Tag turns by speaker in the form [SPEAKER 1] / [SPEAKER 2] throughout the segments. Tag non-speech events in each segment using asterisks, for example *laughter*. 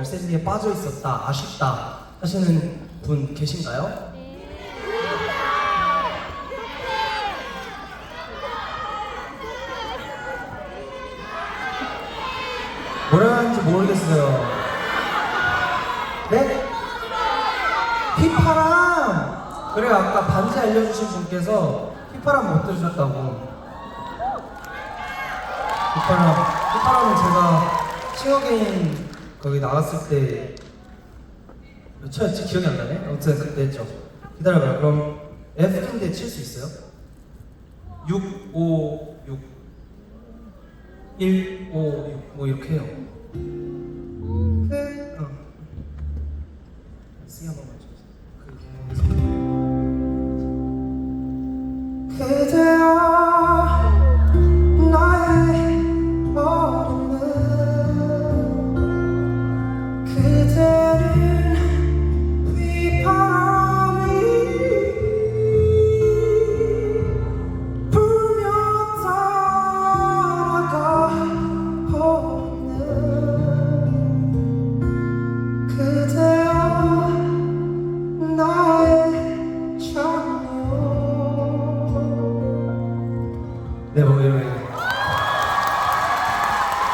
[SPEAKER 1] 열세지에 빠져 있었다, 아쉽다 하시는 분 계신가요? 뭐라 하는지 모르겠어요. 네? 휘파람! 그래, 아까 반지 알려주신 분께서 휘파람 못 들으셨다고. 휘파람. 휘파람은 제가 싱어게인 거기 나갔을 때, 몇 초였지? 기억이 안 나네? 아무튼 그때 했죠. 기다려봐요. 그럼 F인데 칠 수 있어요? 6, 5, 6. 1, 5, 6. 뭐 이렇게 해요.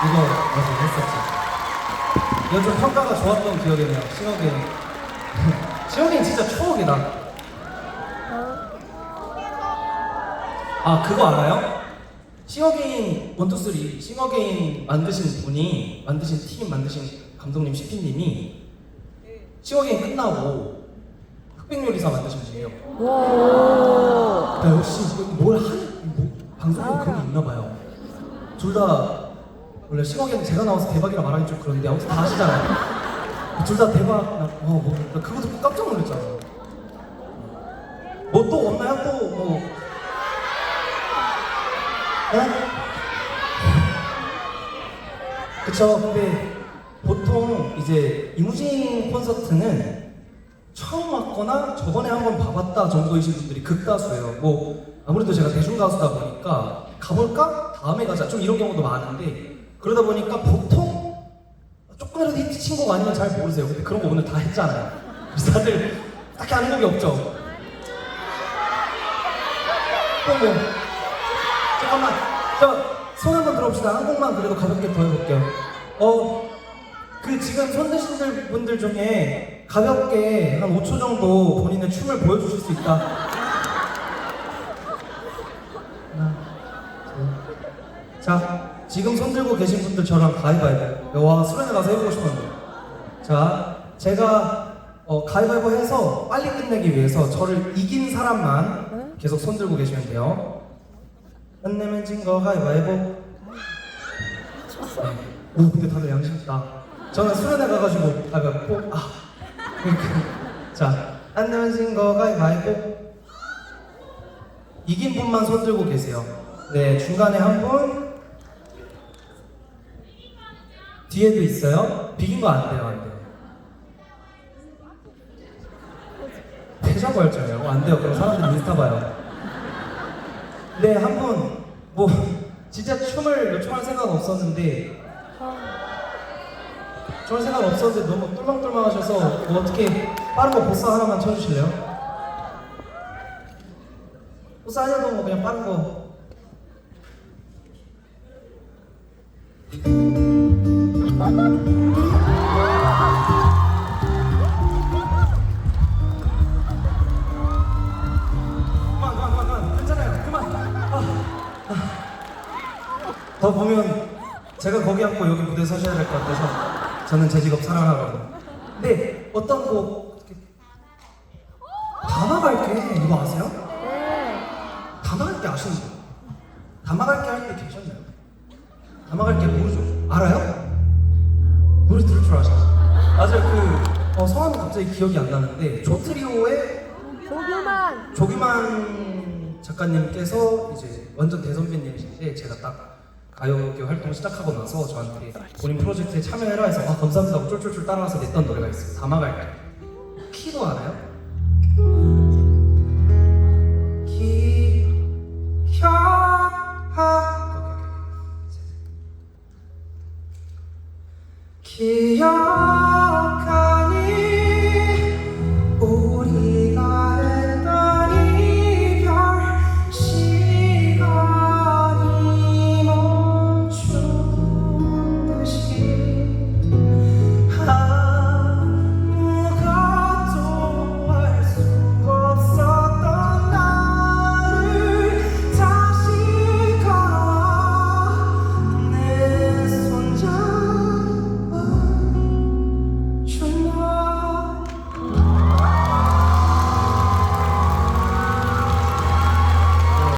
[SPEAKER 1] 이거 맞아 했었지. 좀 평가가 좋았던 기억이 네요. 싱어게인. 싱어게인 진짜 추억이다. 아 그거 알아요? 싱어게인 원투쓰리 싱어게인 만드신 분이 만드신 팀 만드신 감독님 CP님이 싱어게인 끝나고 흑백요리사 만드신 분이에요.
[SPEAKER 2] 오.
[SPEAKER 1] 야, 역시 뭘 하는 뭐, 방송에 그런 게 있나 봐요. 둘 다 원래 싱어게인 제가 나와서 대박이라 말하기 좀 그런데 아무튼 다 아시잖아요. 둘 다 대박. 나, 어, 뭐, 나 그거 듣고 깜짝 놀랐잖아. 뭐 또 없나요? 또 뭐? 네? 그쵸. 근데 보통 이제 이무진 콘서트는 처음 왔거나 저번에 한 번 봐봤다 정도이신 분들이 극다수예요. 뭐 아무래도 제가 대중 가수다 보니까 가볼까? 다음에 가자. 좀 이런 경우도 많은데 그러다 보니까 보통 조금이라도 히트 친 곡 아니면 잘 모르세요. 근데 그런 거 오늘 다 했잖아요. 그래서 다들 딱히 아는 곡이 없죠. 또 뭐? 잠깐만. 저손 한번 들어봅시다. 한 곡만 그래도 가볍게 더 해볼게요. 어, 그 지금 손 드신 분들 중에 가볍게 한 5초 정도 본인의 춤을 보여주실 수 있다. 자, 지금 손 들고 계신 분들 저랑 가위바위보. 와, 수련회 가서 해보고 싶었는데. 자, 제가 어, 가위바위보 해서 빨리 끝내기 위해서 저를 이긴 사람만 계속 손 들고 계시면 돼요. 안 내면 진 거 가위바위보. 네. 오, 근데 다들 양심 있다. 저는 수련회 가가지고 가위바위보. 아. *laughs* 자, 안 내면 진 거 가위바위보. 이긴 분만 손 들고 계세요. 네, 중간에 한 분. 뒤에도 있어요. 비긴 거 안 돼요, 안 돼요. 패자부 할줄알요 어, 안 돼요. 그럼 사람들이 인스타 봐요. 네, 한 분. 뭐, 진짜 춤을 요청할 생각 없었는데, 춤할 생각 없었는데 너무 똘망똘망 하셔서, 뭐 어떻게 빠른 거 보스 하나만 쳐주실래요? 보스 아니어도 뭐 그냥 빠른 거. 더 보면 제가 거기 앉고 여기 무대에 서셔야 될 것 같아서 저는 제 직업 사랑하거든요. 근데 어떤 곡 어떻게 담아갈게 이거 아세요?
[SPEAKER 2] 네.
[SPEAKER 1] 담아갈게 아시는 분? 담아갈게 할 때 계셨나요? 담아갈게 모르죠? 알아요? 그 어, 성함이 갑자기 기억이 안 나는데 조트리오의
[SPEAKER 2] 조규만.
[SPEAKER 1] 조기만 작가님께서 이제 완전 대선배님이신데 제가 딱 가요계 활동 시작하고 나서 저한테 본인 프로젝트에 참여해라 해서 아 감사합니다 하고 쫄쫄쫄 따라와서 냈던 노래가 있어요. 담아갈게 키도 알아요? 기... 혀... 하... 기억